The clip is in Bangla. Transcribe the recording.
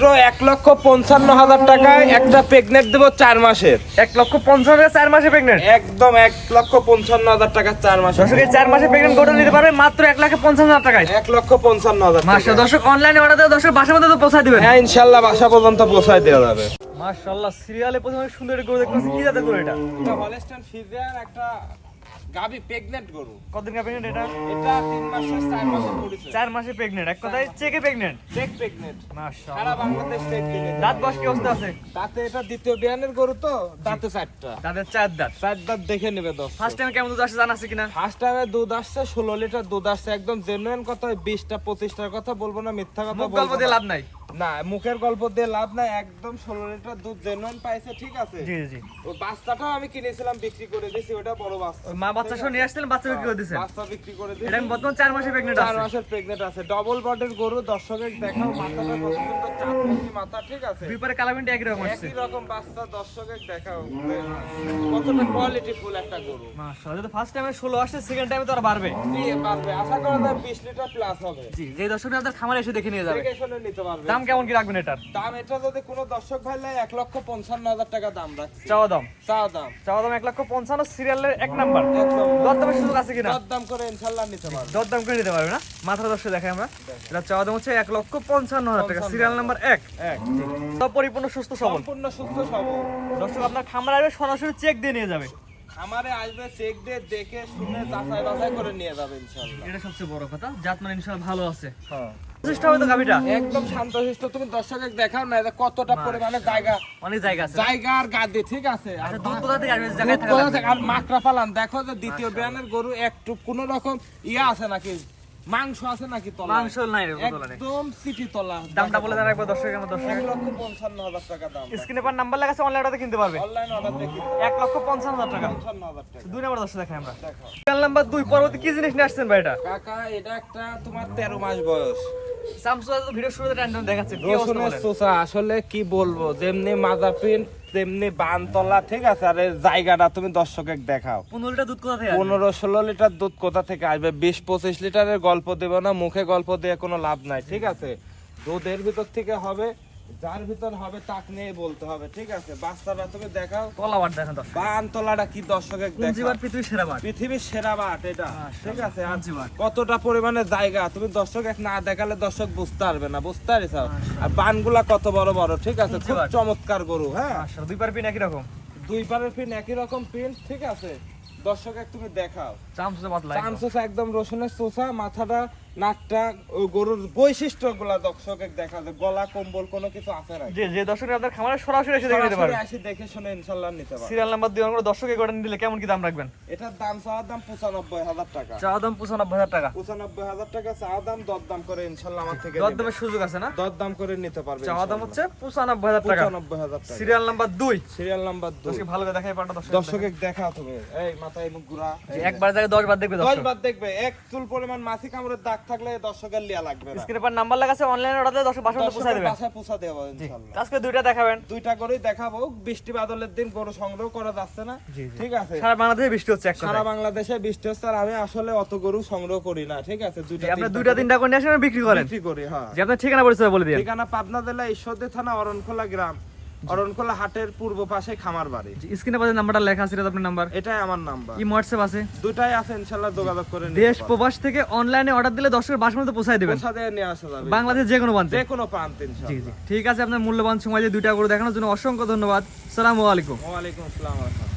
মাত্র এক লক্ষ পঞ্চান্ন হাজার টাকায় একটা প্রেগনেন্ট দেবো চার মাসের। এক লক্ষ পঞ্চাশ হাজার চার মাসে প্রেগনেন্ট একদম এক লক্ষ পঞ্চান্ন হাজার টাকা চার মাসের। দর্শক চার মাসে প্রেগনেন্ট গোটা নিতে পারবে মাত্র এক লাখ পঞ্চাশ হাজার টাকায়। এক লক্ষ পঞ্চান্ন হাজার। মাসা দর্শক অনলাইনে অর্ডার দেওয়া দর্শক বাসার মধ্যে তো পৌঁছায় দিবেন। হ্যাঁ ইনশাল্লাহ বাসা পর্যন্ত পৌঁছায় দেওয়া যাবে। মাশাআল্লাহ সিরিয়ালে প্রথমে সুন্দর গরু দেখতেছি কি জাতের গরু এটা? এটা হলস্টাইন ফ্রিজিয়ান একটা গাবি প্রেগনেন্ট গরু। কতদিন এটা? এটা তিন মাসের চার মাসের পরিচয় চার মাসে প্রেগনেন্ট এক কথায় চেকে চেক প্রেগনেন্ট সারা বাংলাদেশ চেক দাঁত কি অবস্থা আছে? তাতে এটা দ্বিতীয় বিয়ানের গরু তো তাতে চারটা। দাঁতের চার দাঁত। চার দাঁত দেখে নেবে দশ ফার্স্ট টাইম কেমন দুধ জানা আছে কিনা? ফার্স্ট টাইমে দুধ আসছে ষোলো লিটার দুধ আসছে। একদম জেনুইন কথা ওই বিশটা পঁচিশটার কথা বলব না মিথ্যা কথা বলব গল্প দিয়ে লাভ নাই। না মুখের গল্প দিয়ে লাভ নাই। একদম ষোলো লিটার দুধ জেনুইন পাইছে ঠিক আছে? জি জি। ওই বাচ্চাটাও আমি কিনেছিলাম বিক্রি করে দিয়েছি ওটা বড় বাচ্চা। মা বাচ্চা সহ নিয়ে আসছিলেন বাচ্চা বিক্রি করে দিয়েছেন। বাচ্চা বিক্রি করে এটা দিয়েছি। আমি বর্তমান চার মাসে প্রেগনেন্ট চার আছে। মাসের প্রেগনেন্ট আছে। ডবল গরু দর্শকের দেখাও মাথাটা মাথা ঠিক আছে? দুই পারে কালামিনটা একই রকম আসছে। একই রকম বাচ্চা দর্শকের দেখাও। কতটা কোয়ালিটি ফুল একটা গরু। মাশাআল্লাহ তো ফার্স্ট টাইমে 16 আসছে সেকেন্ড টাইমে তো আর বাড়বে। জি পারবে আশা করা যায় বিশ লিটার প্লাস হবে। জি যে দর্শক আপনাদের খামারে এসে দেখে নিয়ে যাবে। নিতে পারবে। দাম কেমন কি রাখবেন এটার? দাম এটা যদি কোনো দর্শক ভাই লাই এক লক্ষ পঞ্চান্ন হাজার টাকা দাম রাখছি। চাওয়া দাম। চা দাম। চাওয়া দাম এক লক্ষ পঞ্চান্ন সিরিয়ালের এক নাম্বার দরদামের সুযোগ আছে কিনা? দর করে নিতে পারবে। দরদাম করে নিতে পারবে না? মাথা দর্শক দেখাই আমরা। এটা চাওয়া দাম হচ্ছে এক লক্ষ পঞ্চান্ন হাজার টাকা। সিরিয়াল নাম্বার এক। এক। পরিপূর্ণ সুস্থ সবল। সম্পূর্ণ সুস্থ সবল। দর্শক আপনার খামার আসবে সরাসরি চেক দিয়ে নিয়ে যাবে। আমারে আসবে চেক দিয়ে দেখে শুনে যাচাই বাছাই করে নিয়ে যাবে ইনশাআল্লাহ। এটা সবচেয়ে বড় কথা জাত মানে ইনশাআল্লাহ ভালো আছে। হ্যাঁ। চেষ্টা হবে তো গাভিটা? একদম শান্তশিষ্ট তুমি দর্শকের দেখাও না যে কতটা পরিমাণে জায়গা অনেক জায়গা আছে। জায়গা আর গাদি ঠিক আছে? আর আচ্ছা দুধ কোথা থেকে আসবে? জায়গা। থেকে? আর মাকড়া পালান দেখো যে দ্বিতীয় বিয়ানের গরু একটু কোন রকম ইয়া আছে নাকি? মাংস আছে নাকি তলা মাংস নাই রে একদম সিটি তলা। দামটা বলে দেন একবার দর্শক আমার দর্শক এক লক্ষ পঞ্চান্ন হাজার টাকা দাম স্ক্রিনে পার নাম্বার লেখা আছে অনলাইন অর্ডার কিনতে পারবে। অনলাইন অর্ডার দেখি এক লক্ষ পঞ্চান্ন হাজার টাকা। পঞ্চান্ন হাজার টাকা। দুই নাম্বার দর্শক দেখাই আমরা। দেখো। নাম্বার দুই পরবর্তী কি জিনিস নিয়ে আসছেন ভাই এটা? কাকা এটা একটা তোমার তেরো মাস বয়স। আসলে কি বলব যেমনি মাজা তেমনি বানতলা ঠিক আছে আর জায়গাটা তুমি দর্শকের দেখাও। পনেরো লিটার দুধ কোথা থেকে পনেরো ষোলো লিটার দুধ কোথা থেকে আসবে? বিশ পঁচিশ লিটারের গল্প দেবো না মুখে গল্প দিয়ে কোনো লাভ নাই ঠিক আছে? দুধের ভিতর থেকে হবে যার ভিতর হবে তাক নিয়ে বলতে হবে ঠিক আছে? তুমি দেখাও। দেখেন দর্শক। বানতলাটা কি দেখাও? পৃথিবীর সেরা বার পৃথিবীর সেরা বাট এটা ঠিক আছে? আর কতটা পরিমাণে জায়গা তুমি দর্শক এক না দেখালে দর্শক বুঝতে পারবে না বুঝতে পারিস? আর বানগুলা কত বড় বড় ঠিক আছে? খুব চমৎকার গরু হ্যাঁ? দুই পার পিন একই রকম? দুই পারের পিন একই রকম পিন ঠিক আছে? দর্শক এক তুমি দেখাও। চামচে পাতলা একদম। একদম রসুনের চোষা মাথাটা নাকটা ওই গরুর বৈশিষ্ট্যগুলা দর্শক দেখা যায়। গলা কম্বল কোনো কিছু আছে না যে যে দর্শক আপনার খামারে সরাসরি এসে দেখে নিতে পারবে সরাসরি দেখে শুনে ইনশাল্লাহ নিতে পারবে সিরিয়াল নাম্বার দুই নম্বর দর্শক নিলে কেমন কি দাম রাখবেন? এটার দাম চাওয়ার দাম পঁচানব্বই হাজার টাকা। চাওয়া দাম পঁচানব্বই হাজার টাকা। পঁচানব্বই হাজার টাকা চাওয়া দাম দর দাম করে ইনশাল্লাহ আমার থেকে দর দামের সুযোগ আছে না? দর দাম করে নিতে পারবে চাওয়া দাম হচ্ছে পঁচানব্বই হাজার টাকা। পঁচানব্বই হাজার টাকা। সিরিয়াল নাম্বার দুই। সিরিয়াল নাম্বার দুই। দর্শক ভালো করে দেখাই পারটা দর্শক দর্শকের দেখা তুমি। এই মাথায় মুখ ঘুরা। একবার জায়গায় দশ বার দেখবে দশ দর্শক। বার দেখবে। এক চুল পরিমাণ মাছি কামড়ের দাগ থাকলে দর্শকের লিয়া লাগবে না। স্ক্রিনে পার নাম্বার লাগাছে অনলাইনে অর্ডার দিলে দর্শক বাসা পৌঁছে দেবেন পৌঁছা দেবো ইনশাল্লাহ। আজকে দুইটা দেখাবেন। দুইটা করেই দেখাবো বৃষ্টি বাদলের দিন গরু সংগ্রহ করা যাচ্ছে না। ঠিক আছে? সারা বাংলাদেশে বৃষ্টি হচ্ছে সারা বাংলাদেশে বৃষ্টি হচ্ছে আর আমি আসলে অত গরু সংগ্রহ করি না ঠিক আছে? দুইটা তিনটা দুইটা তিনটা করে আসেন বিক্রি করেন। বিক্রি করি হ্যাঁ। যে আপনার ঠিকানা পরিচয় বলে দিন ঠিকানা পাবনা জেলা ঈশ্বরদী থানা অরণখোলা গ্রাম। হাটের পূর্ব পাশে খামার বাড়ি। স্ক্রিনে পাশে নাম্বারটা লেখা আছে আপনার নাম্বার। এটাই আমার নাম্বার। ই হোয়াটসঅ্যাপ আছে? দুটাই আছে ইনশাল্লাহ যোগাযোগ করে দেশ প্রবাস থেকে অনলাইনে অর্ডার দিলে দর্শকের বাসা মধ্যে পৌঁছায় দেবেন। পৌঁছা দিয়ে নিয়ে আসা যাবে। বাংলাদেশ যে কোনো প্রান্তে। যে কোনো প্রান্তে জি জি। ঠিক আছে আপনার মূল্যবান সময় দিয়ে দুইটা করে দেখানোর জন্য অসংখ্য ধন্যবাদ। সালামু আলাইকুম। আসসালাম ওয়া রাহমাতুল্লাহ।